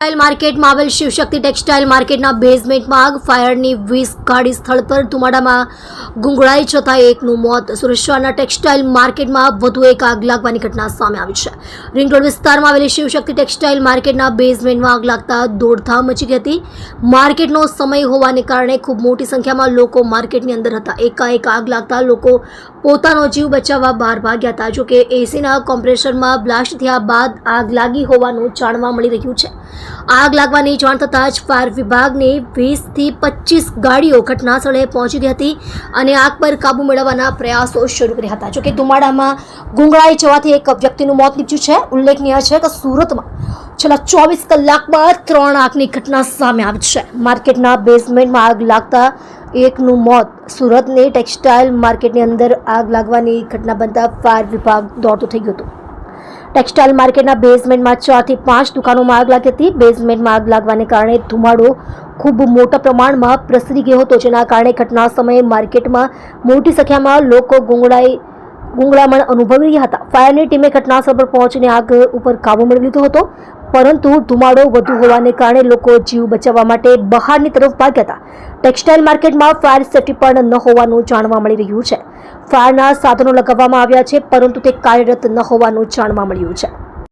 Textile માર્કેટમાં આવેલ Shivshakti textile માર્કેટના બેઝમેન્ટમાં આગ ફાયરની વીસ ગાડી સ્થળ પર ધુમાડામાં ગુંગળાઈ જતાં એકનું મોત. સુરત ટેક્સટાઇલ માર્કેટમાં વધુ એક આગ લાગવાની ઘટના સામે આવી છે. રિંગ રોડ વિસ્તારમાં આવેલી શિવશક્તિ ટેક્સટાઇલ માર્કેટના બેઝમેન્ટમાં આગ લાગતા દોડધામ મચી ગઈ હતી. માર્કેટનો સમય હોવાને કારણે ખૂબ મોટી સંખ્યામાં લોકો માર્કેટની અંદર હતા. એકાએક આગ લાગતા લોકો પોતાનો જીવ બચાવવા બહાર ભાગ્યા હતા. જોકે એસીના કોમ્પ્રેસરમાં બ્લાસ્ટ થયા બાદ આગ લાગી હોવાનું જાણવા મળી રહ્યું છે. આગ લાગવાની જાણ થતાં જ ફાયર વિભાગની વીસથી પચીસ ગાડીઓ ઘટના સ્થળે પહોંચી ગઈ હતી અને આગ પર કાબુ મેળવવાના પ્રયાસો શરૂ કર્યા હતા. જોકે ધુમાડામાં ગુંગળાઈ જવાથી એક વ્યક્તિનું મોત નીપજ્યું છે. ઉલ્લેખનીય છે કે સુરતમાં છેલ્લા ચોવીસ કલાકમાં ત્રણ આગની ઘટના સામે આવી છે. માર્કેટના બેઝમેન્ટમાં આગ લાગતા એકનું મોત. સુરતની ટેક્સટાઇલ માર્કેટની અંદર આગ લાગવાની ઘટના બનતા ફાયર વિભાગ દોડતું થઈ ગયું હતું. ટેક્સટાઇલ માર્કેટના બેઝમેન્ટમાં ચારથી પાંચ દુકાનોમાં આગ લાગી હતી. બેઝમેન્ટમાં આગ લાગવાને કારણે ધુમાડો ખૂબ મોટા પ્રમાણમાં પ્રસરી ગયો હતો, જેના કારણે ઘટના સમયે માર્કેટમાં મોટી સંખ્યામાં લોકો ગુંગળાઈ, ગુંગળામણ અનુભવી રહ્યા હતા. ફાયરની ટીમે ઘટનાસ્થળ પર પહોંચીને આગ ઉપર કાબુ મેળવી લીધો હતો. પરંતુ ધુમાડો વધુ હોવાને કારણે લોકો જીવ બચાવવા માટે બહારની તરફ ભાગ્યા હતા. ટેક્સટાઇલ માર્કેટમાં ફાયર સેફટી પણ ન હોવાનું જાણવા મળી રહ્યું છે. ફાયરના સાધનો લગાવવામાં આવ્યા છે, પરંતુ તે કાર્યરત ન હોવાનું જાણવા મળ્યું છે.